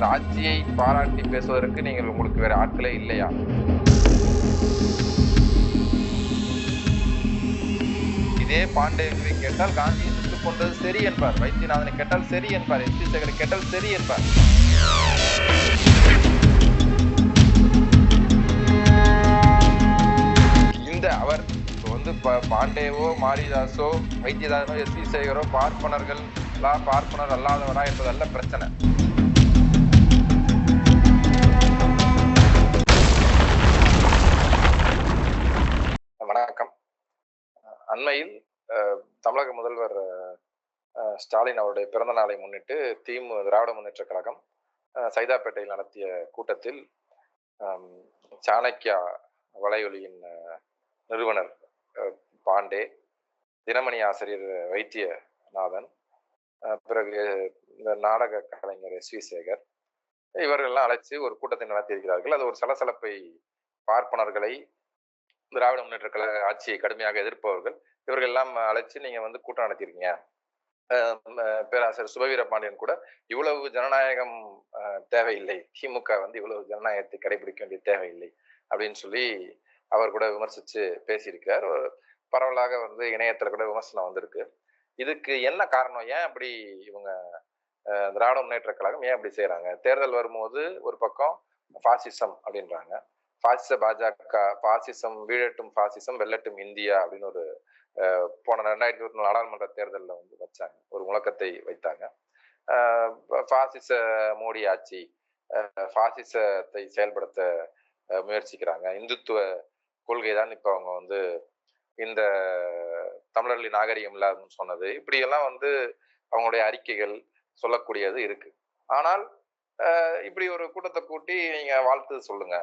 இந்த ஆட்சியை பாராட்டி பேசுவதற்கு நீங்கள் உங்களுக்கு வேற ஆட்களே இல்லையா? இதே பாண்டேவை கேட்டால் காந்தியை சுட்டுக் கொண்டது சரி என்பார். வைத்தியநாதனை கேட்டால் சரி என்பார். எஸ். பி சேகரை கேட்டால் சரி என்பார். இந்த அவர் இப்போ வந்து ப- பாண்டேவோ மாரிதாசோ வைத்தியதாசோ எஸ். பி சேகரோ பார்ப்பனர்கள் பார்ப்பனர் அல்லாதவரா என்பதல்ல பிரச்சனை. அண்மையில் தமிழக முதல்வர் ஸ்டாலின் அவருடைய பிறந்த நாளை முன்னிட்டு திமு திராவிட முன்னேற்ற கழகம் சைதாப்பேட்டையில் நடத்திய கூட்டத்தில் சாணக்கியா வலையொலியின் நிறுவனர் பாண்டே தினமணி ஆசிரியர் வைத்தியநாதன் பிறகு இந்த நாடக கலைஞர் எஸ் வி சேகர் இவர்கள்லாம் அழைச்சு ஒரு கூட்டத்தை நடத்தியிருக்கிறார்கள். அது ஒரு சலசலப்பை பார்ப்பனர்களை திராவிட முன்னேற்ற கழக ஆட்சியை கடுமையாக எதிர்ப்பவர்கள் இவர்கள் எல்லாம் அழைச்சு நீங்க வந்து கூட்டம் நடத்திருக்கீங்க அஹ் அஹ் பேராசிரியர் சுபவீர பாண்டியன் கூட இவ்வளவு ஜனநாயகம் தேவையில்லை. திமுக வந்து இவ்வளவு ஜனநாயகத்தை கடைபிடிக்க வேண்டிய தேவையில்லை அப்படின்னு சொல்லி அவர் கூட விமர்சிச்சு பேசியிருக்கார் பரவலாக வந்து இணையத்துல கூட விமர்சனம் வந்திருக்கு. இதுக்கு என்ன காரணம்? ஏன் அப்படி இவங்க திராவிட முன்னேற்ற கழகம் ஏன் அப்படி செய்யறாங்க தேர்தல் வரும்போது ஒரு பக்கம் பாசிசம் அப்படின்றாங்க. பாசிச பாஜக பாசிசம் வீழட்டும் பாசிசம் வெல்லட்டும் இந்தியா அப்படின்னு ஒரு போன ரெண்டாயிரத்தி இருபத்தி நாலு நாடாளுமன்ற தேர்தலில் வந்து வச்சாங்க. ஒரு முழக்கத்தை வைத்தாங்க. அஹ், பாசிச மோடி ஆட்சி அஹ், பாசிசத்தை செயல்படுத்த முயற்சிக்கிறாங்க. இந்துத்துவ கொள்கை தான் இப்போ அவங்க வந்து இந்த தமிழர்களின் நாகரிகம் இல்லாதுன்னு சொன்னது. இப்படியெல்லாம் வந்து அவங்களுடைய அறிக்கைகள் சொல்லக்கூடியது இருக்கு. ஆனால் இப்படி ஒரு கூட்டத்தை கூட்டி நீங்க வாழ்த்து சொல்லுங்க.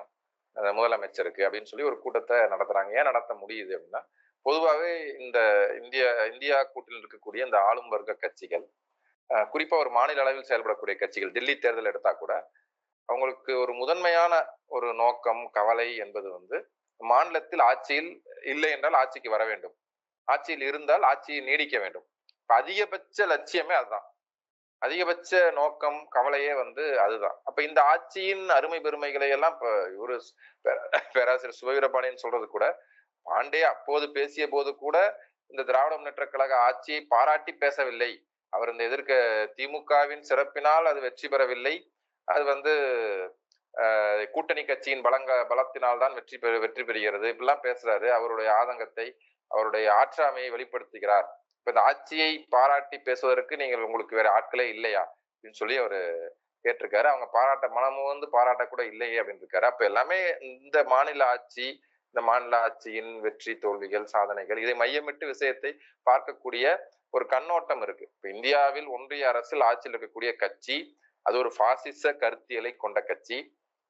முதலமைச்சருக்கு அப்படின்னு சொல்லி ஒரு கூட்டத்தை நடத்துறாங்க. ஏன் நடத்த முடியுது அப்படின்னா பொதுவாகவே இந்த இந்திய இந்தியா கூட்டில் இருக்கக்கூடிய இந்த ஆளும் வர்க்க கட்சிகள் குறிப்பாக ஒரு மாநில அளவில் செயல்படக்கூடிய கட்சிகள் டெல்லி தேர்தல் எடுத்தா கூட அவங்களுக்கு ஒரு முதன்மையான ஒரு நோக்கம் கவலை என்பது வந்து மாநிலத்தில் ஆட்சியில் இல்லை என்றால் ஆட்சிக்கு வர வேண்டும். ஆட்சியில் இருந்தால் ஆட்சியை நீடிக்க வேண்டும். இப்போ அதிகபட்ச லட்சியமே அதுதான். அதிகபட்ச நோக்கம் கவலையே வந்து அதுதான். அப்ப இந்த ஆட்சியின் அருமை பெருமைகளை எல்லாம் இப்ப இவரு பேராசிரியர் சுபவீரபாணின்னு சொல்றது கூட பாண்டே அப்போது பேசிய போது கூட இந்த திராவிட முன்னேற்ற கழக ஆட்சியை பாராட்டி பேசவில்லை. அவர் இந்த எதிர்க்க திமுகவின் சிறப்பினால் அது வெற்றி பெறவில்லை. அது வந்து கூட்டணி கட்சியின் பலங்க பலத்தினால் தான் வெற்றி பெறு வெற்றி பெறுகிறது. இப்படிலாம் பேசுறாரு. அவருடைய ஆதங்கத்தை அவருடைய ஆற்றாமையை வெளிப்படுத்துகிறார். இப்ப இந்த ஆட்சியை பாராட்டி பேசுவதற்கு நீங்கள் உங்களுக்கு வேற ஆட்களே இல்லையா? அப்படின்னு சொல்லி அவரு கேட்டிருக்காரு. அவங்க பாராட்ட மனமும் வந்து பாராட்ட கூட இல்லையே அப்படின்னு இருக்காரு அப்ப எல்லாமே இந்த மாநில ஆட்சி இந்த மாநில ஆட்சியின் வெற்றி தோல்விகள் சாதனைகள் இதை மையமிட்டு விஷயத்தை பார்க்கக்கூடிய ஒரு கண்ணோட்டம் இருக்கு. இப்ப இந்தியாவில் ஒன்றிய அரசில் ஆட்சியில் இருக்கக்கூடிய கட்சி அது ஒரு பாசிச கருத்தியலை கொண்ட கட்சி.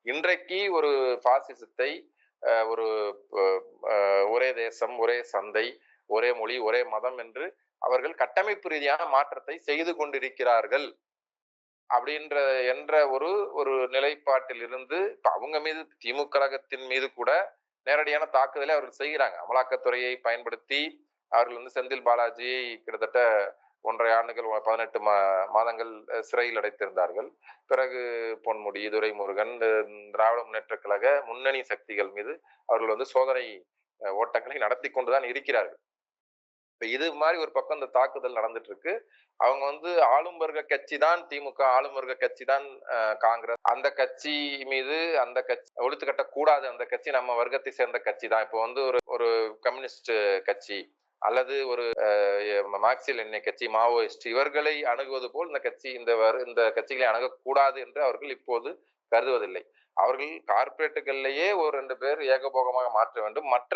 இன்றைக்கு ஒரு பாசிசத்தை ஒரு ஒரே தேசம் ஒரே சந்தை ஒரே மொழி ஒரே மதம் என்று அவர்கள் கட்டமைப்பு ரீதியான மாற்றத்தை செய்து கொண்டிருக்கிறார்கள் அப்படின்ற என்ற ஒரு ஒரு நிலைப்பாட்டில் இருந்து இப்ப அவங்க மீது திமுக கழகத்தின் மீது கூட நேரடியான தாக்குதலை அவர்கள் செய்கிறாங்க. அமலாக்கத்துறையை பயன்படுத்தி அவர்கள் வந்து செந்தில் பாலாஜி கிட்டத்தட்ட ஒன்றரை ஆண்டுகள் பதினெட்டு மா மாதங்கள் சிறையில் அடைத்திருந்தார்கள். பிறகு பொன்முடி துரைமுருகன் முருகன் திராவிட முன்னேற்ற கழக முன்னணி சக்திகள் மீது அவர்கள் வந்து சோதனை ஓட்டங்களை நடத்தி கொண்டுதான் இருக்கிறார்கள். இப்போ இது மாதிரி ஒரு பக்கம் இந்த தாக்குதல் நடந்துட்டு இருக்கு அவங்க வந்து ஆளும் வர்க்க கட்சி தான் திமுக ஆளும் வர்க்க கட்சி தான் காங்கிரஸ். அந்த கட்சி மீது அந்த கட்சி ஒழித்து கட்டக்கூடாது அந்த கட்சி நம்ம வர்க்கத்தை சேர்ந்த கட்சி தான். இப்போ வந்து ஒரு ஒரு கம்யூனிஸ்ட் கட்சி அல்லது ஒரு மார்க்சியல் எண்ணெய் கட்சி மாவோயிஸ்ட் இவர்களை அணுகுவது போல் இந்த கட்சி இந்த இந்த கட்சிகளை அணுகக்கூடாது என்று அவர்கள் இப்போது கருதுவதில்லை. அவர்கள் கார்பரேட்டுகள்லேயே ஒரு ரெண்டு பேர் ஏகபோகமாக மாற்ற வேண்டும். மற்ற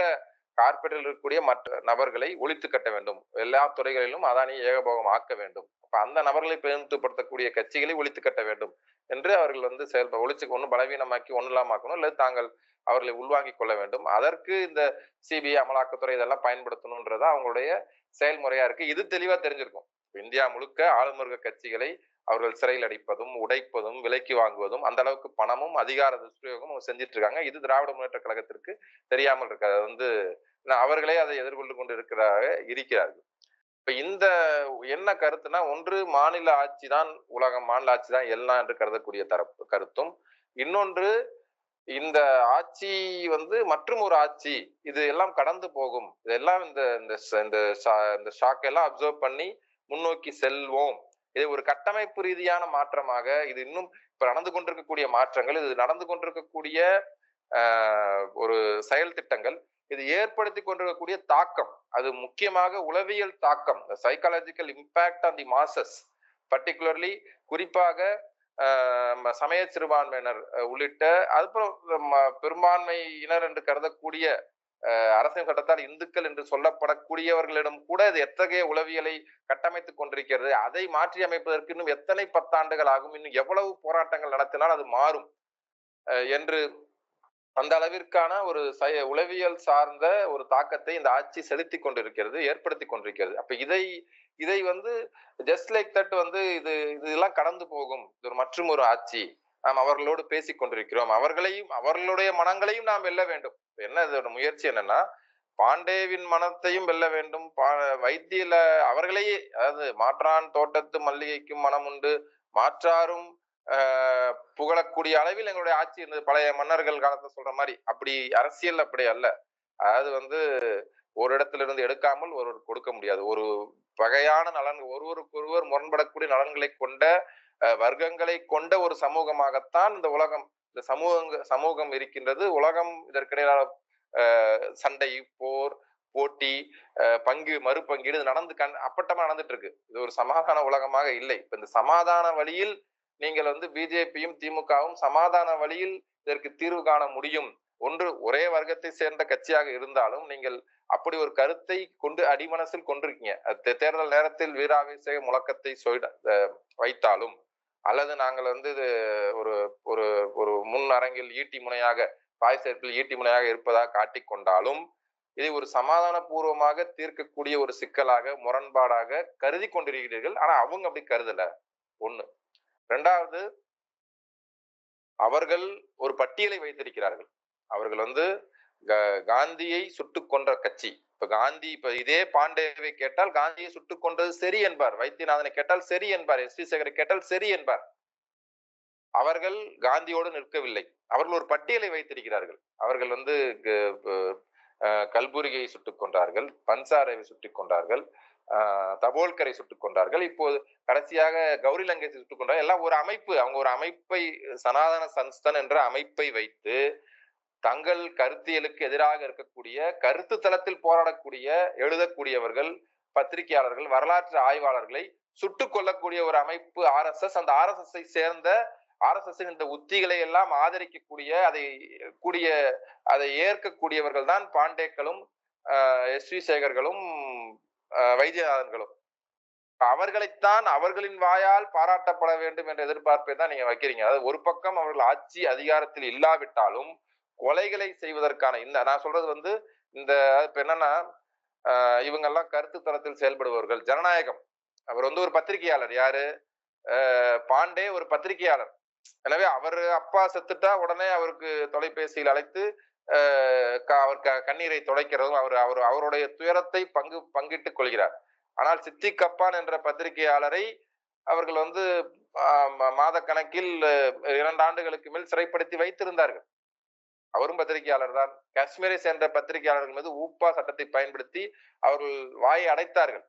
கார்பரேட்டில் இருக்கக்கூடிய மற்ற நபர்களை ஒழித்து கட்ட வேண்டும். எல்லா துறைகளிலும் அதானியை ஏகபோகம் ஆக்க வேண்டும். அப்ப அந்த நபர்களை பிரதிநிதித்துவப்படுத்தக்கூடிய கட்சிகளை ஒழித்து கட்ட வேண்டும் என்று அவர்கள் வந்து செயல்ப ஒழிச்சு ஒன்று பலவீனமாக்கி ஒன்று இல்லாமக்கணும் அல்லது தாங்கள் அவர்களை உள்வாங்கிக் கொள்ள வேண்டும். அதற்கு இந்த சிபிஐ அமலாக்கத்துறை இதெல்லாம் பயன்படுத்தணும்ன்றதா அவங்களுடைய செயல்முறையா இருக்கு. இது தெளிவா தெரிஞ்சிருக்கும். இந்தியா முழுக்க ஆளுமர்க கட்சிகளை அவர்கள் சிறையில் அடைப்பதும் உடைப்பதும் விலைக்கு வாங்குவதும் அந்த அளவுக்கு பணமும் அதிகார துஷ்பிரயோகமும் அவங்க செஞ்சிட்டு இருக்காங்க இது திராவிட முன்னேற்ற கழகத்திற்கு தெரியாமல் இருக்கு அது வந்து நான் அவர்களே அதை எதிர்கொண்டு கொண்டு இருக்கிறாக இருக்கிறார்கள். இப்ப இந்த என்ன கருத்துனா ஒன்று மாநில ஆட்சி தான் உலகம் மாநில ஆட்சி தான் எல்லாம் என்று கருதக்கூடிய தரப்பு கருத்தும் இன்னொன்று இந்த ஆட்சி வந்து மற்றும் ஒரு ஆட்சி இது எல்லாம் கடந்து போகும். இதெல்லாம் இந்த இந்த இந்த ஷா- இந்த ஷாக் எல்லாம் அப்சர்வ் பண்ணி முன்னோக்கி செல்வோம். இது ஒரு கட்டமைப்பு ரீதியான மாற்றமாக இது இன்னும் இப்ப நடந்து கொண்டிருக்கக்கூடிய மாற்றங்கள் இது நடந்து கொண்டிருக்கக்கூடிய ஒரு செயல் திட்டங்கள் இது ஏற்படுத்தி கொண்டிருக்கக்கூடிய தாக்கம். அது முக்கியமாக உளவியல் தாக்கம் psychological impact on the masses particularly குறிப்பாக சமய சிறுபான்மையினர் உள்ளிட்ட அதுக்கப்புறம் ம- பெரும்பான்மையினர் என்று கருதக்கூடிய அரசியல் சட்டத்தால் இந்துக்கள் என்று சொல்லப்படக்கூடியவர்களிடம் கூட இது எத்தகைய உளவியலை கட்டமைத்துக் கொண்டிருக்கிறது அதை மாற்றி அமைப்பதற்கு இன்னும் எத்தனை பத்தாண்டுகள் ஆகும் இன்னும் எவ்வளவு போராட்டங்கள் நடத்தினால் அது மாறும் அஹ், என்று அந்த அளவிற்கான ஒரு சய உளவியல் சார்ந்த ஒரு தாக்கத்தை இந்த ஆட்சி செலுத்தி கொண்டிருக்கிறது ஏற்படுத்தி கொண்டிருக்கிறது. அப்ப இதை இதை வந்து ஜஸ்ட் லைக் தட் வந்து இது இதெல்லாம் கடந்து போகும் இது ஒரு மற்றும் ஒரு ஆட்சி. நாம் அவர்களோடு பேசிக் கொண்டிருக்கிறோம். அவர்களையும் அவர்களுடைய மனங்களையும் நாம் வெல்ல வேண்டும். என்ன இதோட முயற்சி என்னன்னா பாண்டேவின் மனத்தையும் வெல்ல வேண்டும். பா- வைத்தியில அவர்களையே அதாவது மாற்றான் தோட்டத்து மல்லிகைக்கும் மனம் உண்டு. மாற்றாரும் ஆஹ் புகழக்கூடிய அளவில் எங்களுடைய ஆட்சி இருந்தது. பழைய மன்னர்கள் காலத்தை சொல்ற மாதிரி. அப்படி அரசியல் அப்படி அல்ல. அதாவது வந்து ஒரு இடத்துல இருந்து எடுக்காமல் ஒருவர் கொடுக்க முடியாது. ஒரு வகையான நலன் ஒருவருக்கொருவர் முரண்படக்கூடிய நலன்களை கொண்ட வர்க்கங்களை கொண்ட ஒரு சமூகமாகத்தான் இந்த உலகம் இந்த சமூக சமூகம் இருக்கின்றது. உலகம் இதற்கிடையிலான சண்டை போர் போட்டி பங்கு மறுபங்கீடு இது நடந்து கண் அப்பட்டமா நடந்துட்டு இருக்கு இது ஒரு சமாதான உலகமாக இல்லை. இப்ப இந்த சமாதான வழியில் நீங்கள் வந்து பிஜேபியும் திமுகவும் சமாதான வழியில் இதற்கு தீர்வு காண முடியும். ஒன்று ஒரே வர்க்கத்தை சேர்ந்த கட்சியாக இருந்தாலும் நீங்கள் அப்படி ஒரு கருத்தை கொண்டு அடிமனசில் கொண்டிருக்கீங்க. தேர்தல் நேரத்தில் வீராவேச முழக்கத்தை சொய்ட வைத்தாலும் அல்லது நாங்கள் வந்து இது ஒரு ஒரு ஒரு முன் அரங்கில் ஈட்டி முனையாக பாய் சேர்ப்பில் ஈட்டி முனையாக இருப்பதாக காட்டிக்கொண்டாலும் இதை ஒரு சமாதான பூர்வமாக தீர்க்கக்கூடிய ஒரு சிக்கலாக முரண்பாடாக கருதி கொண்டிருக்கிறீர்கள். ஆனா அவங்க அப்படி கருதல. ஒண்ணு. ரெண்டாவது அவர்கள் ஒரு பட்டியலை வைத்திருக்கிறார்கள். அவர்கள் வந்து காந்தியை சுட்டு கொன்ற கட்சி. இப்ப காந்தி இப்ப இதே பாண்டேவை கேட்டால் காந்தியை சுட்டு கொன்றது சரி என்பார். வைத்தியநாதனை கேட்டால் சரி என்பார். எஸ். வி சேகரை கேட்டால் சரி என்பார். அவர்கள் காந்தியோடு நிற்கவில்லை. அவர்கள் ஒரு பட்டியலை வைத்திருக்கிறார்கள். அவர்கள் வந்து க- அஹ் சுட்டுக் கொண்டார்கள் பன்சாரவை சுட்டுக் கொண்டார்கள் ஆஹ் தபோல்கரை சுட்டுக் கொண்டார்கள் இப்போது கடைசியாக கௌரி லங்கேஷை சுட்டுக் கொண்டார்கள் எல்லாம் ஒரு அமைப்பு. அவங்க ஒரு அமைப்பை சனாதன சன்ஸ்தன் என்ற அமைப்பை வைத்து தங்கள் கருத்தியலுக்கு எதிராக இருக்கக்கூடிய கருத்து தளத்தில் போராடக்கூடிய எழுதக்கூடியவர்கள் பத்திரிகையாளர்கள் வரலாற்று ஆய்வாளர்களை சுட்டுக் கொள்ளக்கூடிய ஒரு அமைப்பு ஆர்எஸ்எஸ் அந்த ஆர்எஸ்எஸ்ஐ சேர்ந்த ஆர்எஸ்எஸ் இந்த உத்திகளை எல்லாம் ஆதரிக்கக்கூடிய அதை கூடிய அதை ஏற்கக்கூடியவர்கள் தான் பாண்டேக்களும் எஸ் வி சேகர்களும் ஆஹ் வைத்தியநாதன்களும். அவர்களைத்தான் அவர்களின் வாயால் பாராட்டப்பட வேண்டும் என்ற எதிர்பார்ப்பை தான் நீங்க வைக்கிறீங்க. அதாவது ஒரு பக்கம் அவர்கள் ஆட்சி அதிகாரத்தில் இல்லாவிட்டாலும் கொலைகளை செய்வதற்கான இந்த நான் சொல்றது வந்து இந்த இப்ப என்னன்னா இவங்கெல்லாம் கருத்து தளத்தில் செயல்படுபவர்கள். ஜனநாயகம். அவர் வந்து ஒரு பத்திரிகையாளர். யாரு? பாண்டே ஒரு பத்திரிகையாளர். எனவே அவர் அப்பா செத்துட்டா உடனே அவருக்கு தொலைபேசியில் அழைத்து அவர் க- கண்ணீரை துடைக்கிறதும் அவர் அவர் அவருடைய துயரத்தை பங்கு பங்கிட்டுக் கொள்கிறார். ஆனால் சித்தி கப்பான் என்ற பத்திரிகையாளரை அவர்கள் வந்து மாத கணக்கில் இரண்டு ஆண்டுகளுக்கு மேல் சிறைப்படுத்தி வைத்திருந்தார்கள். அவரும் பத்திரிகையாளர் தான். காஷ்மீரை சேர்ந்த பத்திரிகையாளர்கள் மீது ஊப்பா சட்டத்தை பயன்படுத்தி அவர்கள் வாயை அடைத்தார்கள்.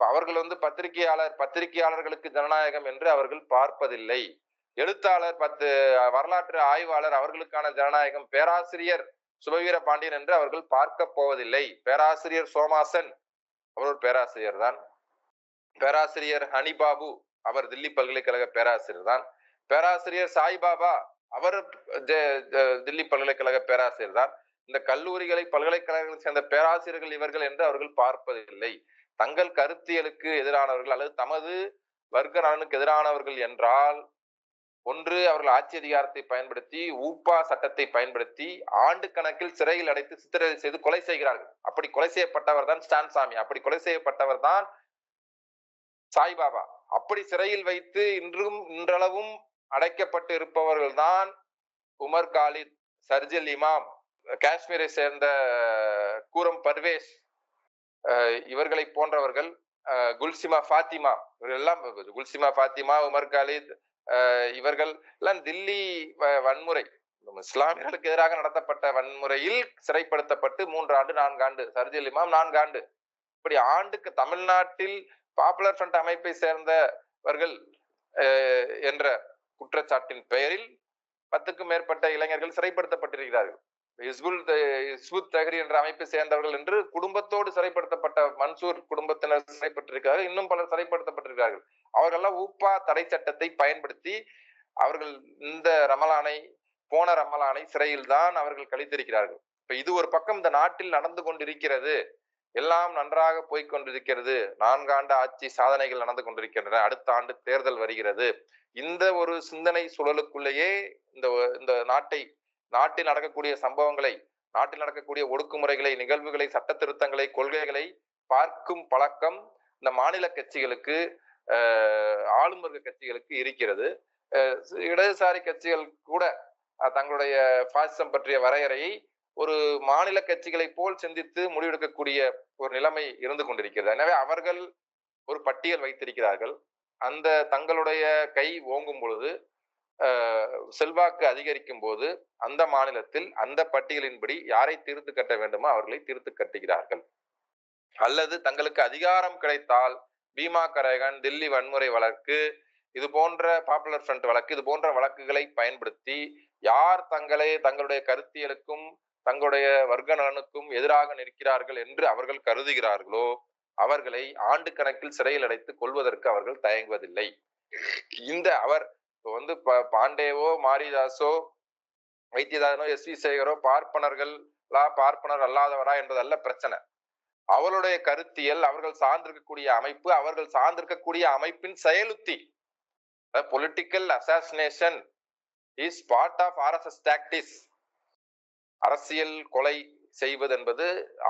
அவர்கள் வந்து பத்திரிகையாளர் பத்திரிகையாளர்களுக்கு ஜனநாயகம் என்று அவர்கள் பார்ப்பதில்லை. எழுத்தாளர் பத்து வரலாற்று ஆய்வாளர் அவர்களுக்கான ஜனநாயகம் பேராசிரியர் சுபவீர பாண்டியன் என்று அவர்கள் பார்க்க போவதில்லை. பேராசிரியர் சோமாசன் அவர் ஒரு பேராசிரியர் தான். பேராசிரியர் ஹனிபாபு அவர் தில்லி பல்கலைக்கழக பேராசிரியர் தான். பேராசிரியர் சாய்பாபா அவர் ஜெ- தில்லி பல்கலைக்கழக பேராசிரியர் தான். இந்த கல்லூரிகளை பல்கலைக்கழகங்களை சேர்ந்த பேராசிரியர்கள் இவர்கள் என்று அவர்கள் பார்ப்பதில்லை. தங்கள் கருத்தியலுக்கு எதிரானவர்கள் அல்லது தமது வர்க்க நலனுக்கு எதிரானவர்கள் என்றால் ஒன்று அவர்கள் ஆட்சி அதிகாரத்தை பயன்படுத்தி ஊப்பா சட்டத்தை பயன்படுத்தி ஆண்டு கணக்கில் சிறையில் அடைத்து சித்திரவதை செய்து கொலை செய்கிறார்கள். அப்படி கொலை செய்யப்பட்டவர் தான் ஸ்டான் சாமி அப்படி கொலை செய்யப்பட்டவர் தான் சாய்பாபா. அப்படி சிறையில் வைத்து இன்றும் இன்றளவும் அடைக்கப்பட்டு இருப்பவர்கள் தான் உமர் காலித் சர்ஜில் இமாம் காஷ்மீரை சேர்ந்த கூரம் பர்வேஸ் இவர்களை போன்றவர்கள் குல்சிமா ஃபாத்திமா இவர்கள் எல்லாம் குல்சிமா ஃபாத்திமா உமர் காலித் இவர்கள் எல்லாம் தில்லி வ- வன்முறை இஸ்லாமியர்களுக்கு எதிராக நடத்தப்பட்ட வன்முறையில் சிறைப்படுத்தப்பட்டு மூன்று ஆண்டு நான்கு ஆண்டு சர்ஜில் இமாம் நான்கு ஆண்டு. இப்படி ஆண்டுக்கு தமிழ்நாட்டில் பாப்புலர் ஃப்ரண்ட் அமைப்பை சேர்ந்தவர்கள் என்ற குற்றச்சாட்டின் பெயரில் பத்துக்கும் மேற்பட்ட இளைஞர்கள் சிறைப்படுத்தப்பட்டிருக்கிறார்கள். ஹிஸ்புல் த- ஹிஸ்புத் தகரி என்ற அமைப்பை சேர்ந்தவர்கள் என்று குடும்பத்தோடு சிறைப்படுத்தப்பட்ட மன்சூர் குடும்பத்தினர் சிறைப்பட்டிருக்கிறார்கள். இன்னும் பலர் சிறைப்படுத்தப்பட்டிருக்கிறார்கள். அவர்களெல்லாம் ஊப்பா தடை சட்டத்தை பயன்படுத்தி அவர்கள் இந்த ரமலானை போன ரமலானை சிறையில் தான் அவர்கள் கழித்திருக்கிறார்கள். இப்ப இது ஒரு பக்கம் இந்த நாட்டில் நடந்து கொண்டிருக்கிறது. எல்லாம் நன்றாக போய்கொண்டிருக்கிறது நான்காண்டு ஆட்சி சாதனைகள் நடந்து கொண்டிருக்கின்றன. அடுத்த ஆண்டு தேர்தல் வருகிறது. இந்த ஒரு சிந்தனை சூழலுக்குள்ளேயே இந்த இந்த நாட்டை நாட்டில் நடக்கக்கூடிய சம்பவங்களை நாட்டில் நடக்கக்கூடிய ஒடுக்குமுறைகளை நிகழ்வுகளை சட்ட திருத்தங்களை கொள்கைகளை பார்க்கும் பழக்கம் இந்த மாநில கட்சிகளுக்கு ஆளும் வர்க்க கட்சிகளுக்கு இருக்கிறது. இடதுசாரி கட்சிகள் கூட தங்களுடைய பாசிசம் பற்றிய வரையறையை ஒரு மாநில கட்சிகளை போல் சிந்தித்து முடிவெடுக்கக்கூடிய ஒரு நிலைமை இருந்து கொண்டிருக்கிறது. எனவே அவர்கள் ஒரு பட்டியல் வைத்திருக்கிறார்கள். அந்த தங்களுடைய கை ஓங்கும் பொழுது செல்வாக்கு அதிகரிக்கும் போது அந்த மாநிலத்தில் அந்த பட்டியலின்படி யாரை தீர்த்து கட்ட வேண்டுமோ அவர்களை தீர்த்து கட்டுகிறார்கள். அல்லது தங்களுக்கு அதிகாரம் கிடைத்தால் பீமா கரகன் தில்லி வன்முறை வழக்கு இது போன்ற பாப்புலர் ஃப்ரண்ட் வழக்கு இது போன்ற வழக்குகளை பயன்படுத்தி யார் தங்களை தங்களுடைய கருத்தியலுக்கும் தங்களுடைய வர்க்க நலனுக்கும் எதிராக நிற்கிறார்கள் என்று அவர்கள் கருதுகிறார்களோ அவர்களை ஆண்டு கணக்கில் சிறையில் அடைத்து கொள்வதற்கு அவர்கள் தயங்குவதில்லை. இந்த அவர் இப்போ வந்து ப- பாண்டேவோ மாரிதாஸோ வைத்தியதாசனோ எஸ் வி சேகரோ பார்ப்பனர்களா பார்ப்பனர் அல்லாதவரா என்பதல்ல பிரச்சனை. அவருடைய கருத்தியல் அவர்கள் சார்ந்திருக்கக்கூடிய அமைப்பு அவர்கள் சார்ந்திருக்கக்கூடிய அமைப்பின் செயலுத்தி. Political assassination is part of RSS tactics அரசியல் கொலை செய்வது என்பது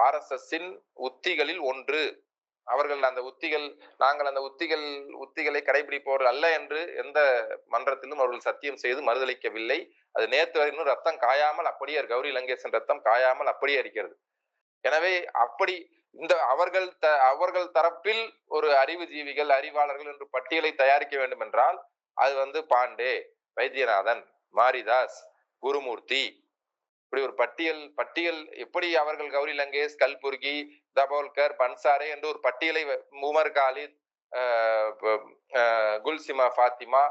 ஆர்எஸ்எஸ்ஸின் உத்திகளில் ஒன்று. அவர்கள் அந்த உத்திகள் நாங்கள் அந்த உத்திகள் உத்திகளை கடைபிடிப்பவர்கள் அல்ல என்று எந்த மன்றத்திலும் அவர்கள் சத்தியம் செய்து மறுதளிக்கவில்லை. அது நேற்று வரை இன்னும் ரத்தம் காயாமல் அப்படியே கௌரி லங்கேசன் ரத்தம் காயாமல் அப்படியே இருக்கிறது. எனவே அப்படி இந்த அவர்கள் த அவர்கள் தரப்பில் ஒரு அறிவுஜீவிகள் அறிவாளர்கள் என்று பட்டியலை தயாரிக்க வேண்டும் என்றால் அது வந்து பாண்டே வைத்தியநாதன் மாரிதாஸ் குருமூர்த்தி இப்படி ஒரு பட்டியல் பட்டியல் எப்படி அவர்கள் கௌரி லங்கேஷ் கல்புர்கி தபோல்கர் பன்சாரே என்று ஒரு பட்டியலை வ- உமர் காலித் குல்சிமா ஃபாத்திமா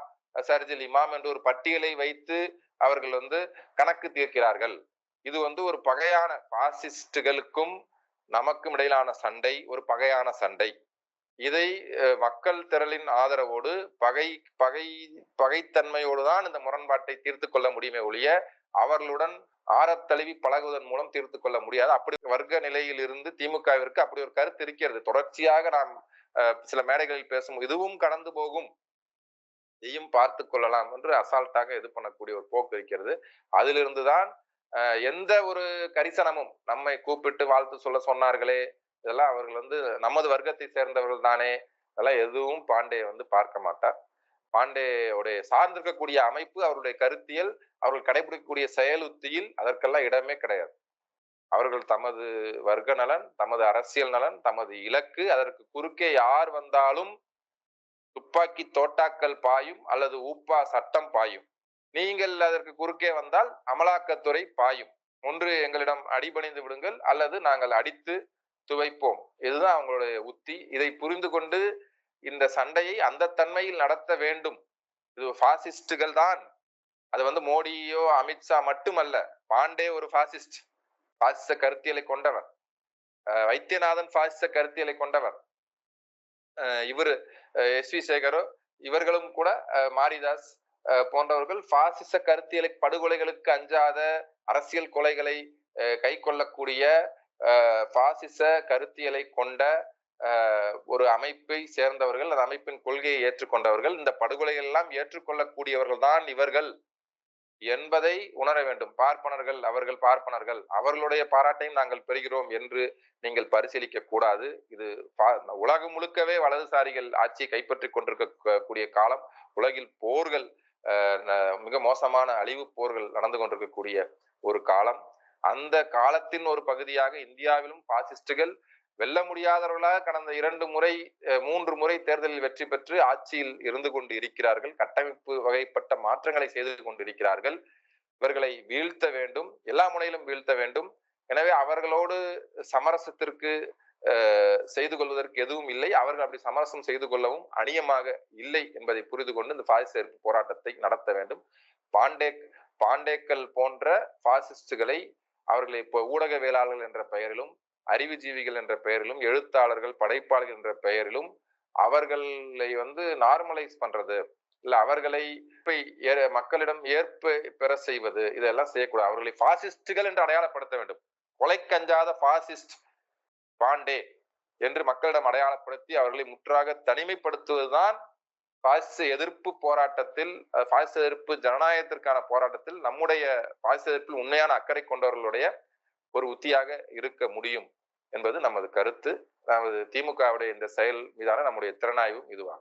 சர்ஜில் இமாம் என்று ஒரு பட்டியலை வைத்து அவர்கள் வந்து கணக்கு தீர்க்கிறார்கள். இது வந்து ஒரு பகையான பாசிஸ்டுகளுக்கும் நமக்கும் இடையிலான சண்டை ஒரு பகையான சண்டை. இதை மக்கள் திரளின் ஆதரவோடு பகை பகை பகைத்தன்மையோடு தான் இந்த முரண்பாட்டை தீர்த்து கொள்ள முடியுமே ஒழிய அவர்களுடன் ஆரத்தழுவி பழகுவதன் மூலம் தீர்த்து கொள்ள முடியாது. அப்படி வர்க்க நிலையில் இருந்து திமுகவிற்கு அப்படி ஒரு கருத்து இருக்கிறது. தொடர்ச்சியாக நாம் சில மேடைகளில் பேசும் இதுவும் கடந்து போகும். இதையும் பார்த்து கொள்ளலாம் என்று அசால்ட்டாக இது பண்ணக்கூடிய ஒரு போக்கு இருக்கிறது. அதிலிருந்து தான் எந்த ஒரு கரிசனமும் நம்மை கூப்பிட்டு வாழ்த்து சொல்ல சொன்னார்களே இதெல்லாம் அவர்கள் வந்து நமது வர்க்கத்தை சேர்ந்தவர்கள் தானே அதெல்லாம் எதுவும் பாண்டே வந்து பார்க்க மாட்டார். பாண்டேவுடைய சார்ந்திருக்கக்கூடிய அமைப்பு அவருடைய கருத்தியல் அவர்கள் கடைபிடிக்கக்கூடிய செயலுத்தியில் அதற்கெல்லாம் இடமே கிடையாது. அவர்கள் தமது வர்க்க நலன் தமது அரசியல் நலன் தமது இலக்கு அதற்கு குறுக்கே யார் வந்தாலும் துப்பாக்கி தோட்டாக்கள் பாயும் அல்லது ஊப்பா சட்டம் பாயும். நீங்கள் அதற்கு குறுக்கே வந்தால் அமலாக்கத்துறை பாயும். ஒன்று எங்களிடம் அடிபணிந்து விடுங்கள் அல்லது நாங்கள் அடித்து துவைப்போம். இதுதான் அவங்களுடைய உத்தி. இதை புரிந்து கொண்டு இந்த சண்டையை அந்த தன்மையில் நடத்த வேண்டும். இது பாசிஸ்டுகள் தான். அது வந்து மோடியோ அமித்ஷா மட்டுமல்ல பாண்டே ஒரு பாசிஸ்ட் பாசிச கருத்தியலை கொண்டவர். வைத்தியநாதன் பாசிச கருத்தியலை கொண்டவர். இவர் இவரு எஸ் வி சேகரோ இவர்களும் கூட மாரிதாஸ் போன்றவர்கள் பாசிச கருத்தியலை படுகொலைகளுக்கு அஞ்சாத அரசியல் கொலைகளை கை கொள்ளக்கூடிய பாசிச கருத்தியலை கொண்ட ஒரு அமைப்பை சேர்ந்தவர்கள் அந்த அமைப்பின் கொள்கையை ஏற்றுக்கொண்டவர்கள் இந்த படுகொலைகள் எல்லாம் ஏற்றுக்கொள்ளக்கூடியவர்கள் தான் இவர்கள் என்பதை உணர வேண்டும். பார்ப்பனர்கள் அவர்கள் பார்ப்பனர்கள் அவர்களுடைய பாராட்டையும் நாங்கள் பெறுகிறோம் என்று நீங்கள் பரிசீலிக்க கூடாது. இது பா- உலகம் முழுக்கவே வலதுசாரிகள் ஆட்சியை கைப்பற்றி கொண்டிருக்க கூடிய காலம் உலகில் போர்கள் மிக மோசமான அழிவு போர்கள் நடந்து கொண்டிருக்கக்கூடிய ஒரு காலம். அந்த காலத்தின் ஒரு பகுதியாக இந்தியாவிலும் பாசிஸ்டுகள் வெல்ல முடியாதவர்களாக கடந்த இரண்டு முறை மூன்று முறை தேர்தலில் வெற்றி பெற்று ஆட்சியில் இருந்து கொண்டு இருக்கிறார்கள் கட்டமைப்பு வகைப்பட்ட மாற்றங்களை செய்து கொண்டிருக்கிறார்கள். இவர்களை வீழ்த்த வேண்டும். எல்லா முனையிலும் வீழ்த்த வேண்டும். எனவே அவர்களோடு சமரசத்திற்கு செய்து கொள்வதற்கு எதுவும் இல்லை. அவர்கள் அப்படி சமரசம் செய்து கொள்ளவும் அணியமாக இல்லை என்பதை புரிந்து கொண்டு இந்த பாசிச எதிர்ப்பு போராட்டத்தை நடத்த வேண்டும். பாண்டே பாண்டேக்கள் போன்ற பாசிஸ்டுகளை அவர்களை இப்போ ஊடகவியலாளர்கள் என்ற பெயரிலும் அறிவுஜீவிகள் என்ற பெயரிலும் எழுத்தாளர்கள் படைப்பாளர்கள் என்ற பெயரிலும் அவர்களை வந்து நார்மலைஸ் பண்றது. இல்ல அவர்களை ஏ- மக்களிடம் ஏற்ப பெற செய்வது இதெல்லாம் செய்யக்கூடாது. அவர்களை பாசிஸ்டுகள் என்று அடையாளப்படுத்த வேண்டும். கொலை கஞ்சாத பாசிஸ்ட் பாண்டே என்று மக்களிடம் அடையாளப்படுத்தி அவர்களை முற்றாக தனிமைப்படுத்துவதுதான் பாசிச எதிர்ப்பு போராட்டத்தில் பாசிச எதிர்ப்பு ஜனநாயகத்திற்கான போராட்டத்தில் நம்முடைய பாசிச எதிர்ப்பில் உண்மையான அக்கறை கொண்டவர்களுடைய ஒரு உத்தியாக இருக்க முடியும் என்பது நமது கருத்து. நமது திமுகவுடைய இந்த செயல் மீதான நம்முடைய திறனாய்வும் இதுவாகும்.